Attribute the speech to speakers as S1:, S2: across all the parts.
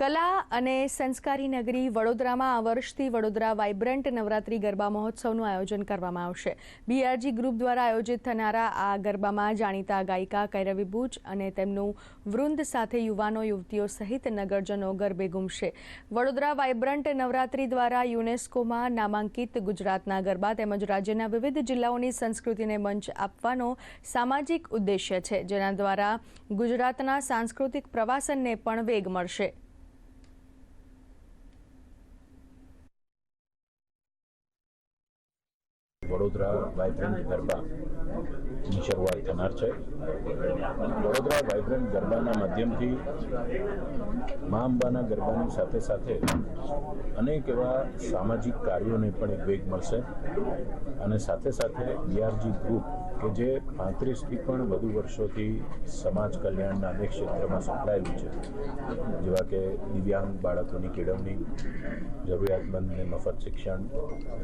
S1: કલા અને સંસ્કારી નગરી વડોદરામાં આ વર્ષથી વડોદરા વાઇબ્રન્ટ નવરાત્રી ગરબા મહોત્સવનું આયોજન કરવામાં આવશે. બીઆરજી ગ્રુપ દ્વારા આયોજિત થનારા આ ગરબામાં જાણીતા ગાયિકા કૈરવી બુચ અને તેમનું વૃંદ સાથે યુવાનો, યુવતીઓ સહિત નગરજનો ગરબે ઘૂમશે. વડોદરા વાઇબ્રન્ટ નવરાત્રી દ્વારા યુનેસ્કોમાં નામાંકિત ગુજરાતના ગરબા તેમજ રાજ્યના વિવિધ જિલ્લાઓની સંસ્કૃતિને મંચ આપવાનો સામાજિક ઉદ્દેશ્ય છે, જેના દ્વારા ગુજરાતના સાંસ્કૃતિક પ્રવાસનને પણ વેગ મળશે.
S2: વડોદરા વાઇબ્રન્ટ ગરબાની શરૂઆત થનાર છે. વડોદરા વાઇબ્રન્ટ ગરબાના માધ્યમથી મા અંબાના ગરબાની સાથે સાથે અનેક એવા સામાજિક કાર્યોને પણ એક વેગ મળશે. અને સાથે સાથે બીઆરજી ગ્રુપ કે જે પાંત્રીસથી પણ વધુ વર્ષોથી સમાજ કલ્યાણના અનેક ક્ષેત્રમાં સંકળાયેલું છે. જેવા કે દિવ્યાંગ બાળકોની કેળવણી, જરૂરિયાતમંદને મફત શિક્ષણ,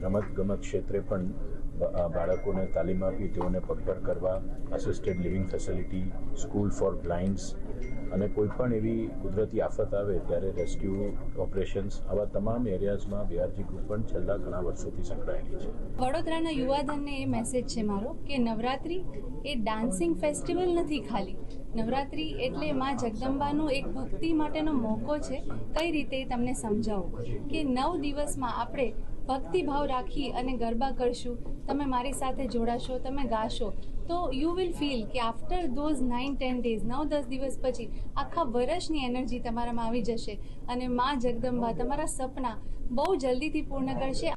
S2: રમતગમત ક્ષેત્રે પણ બાળકોને તાલીમ આપી, તેઓને પગભર કરવા assisted living facility school for blinds અને કોઈ પણ એવી કુદરતી આફત આવે ત્યારે રેસ્ક્યુ ઓપરેશન્સ આવા તમામ એરિયાઝમાં બીઆરજી ગ્રુપ પણ છેલ્લા ઘણા વર્ષોથી સંકળાયેલી છે.
S3: વડોદરાના યુવાધનને એ મેસેજ છે મારો કે નવરાત્રિ એ ડાન્સિંગ ફેસ્ટિવલ નથી ખાલી. નવરાત્રિ એટલે માં જગદંબાનો એક ભક્તિ માટેનો મોકો છે. કઈ રીતે તમને સમજાવું? કે નવ દિવસમાં આપણે ભક્તિભાવ રાખી અને ગરબા કરશું. તમે મારી સાથે જોડાશો, તમે ગાશો. તો યુ વિલ ફીલ કે after those nine ten days નવ, દસ દિવસ પછી આખા વર્ષની એનર્જી તમારામાં આવી જશે. અને મા જગદંબા, તમારા સપના બહુ જલ્દીથી પૂર્ણ કરશે.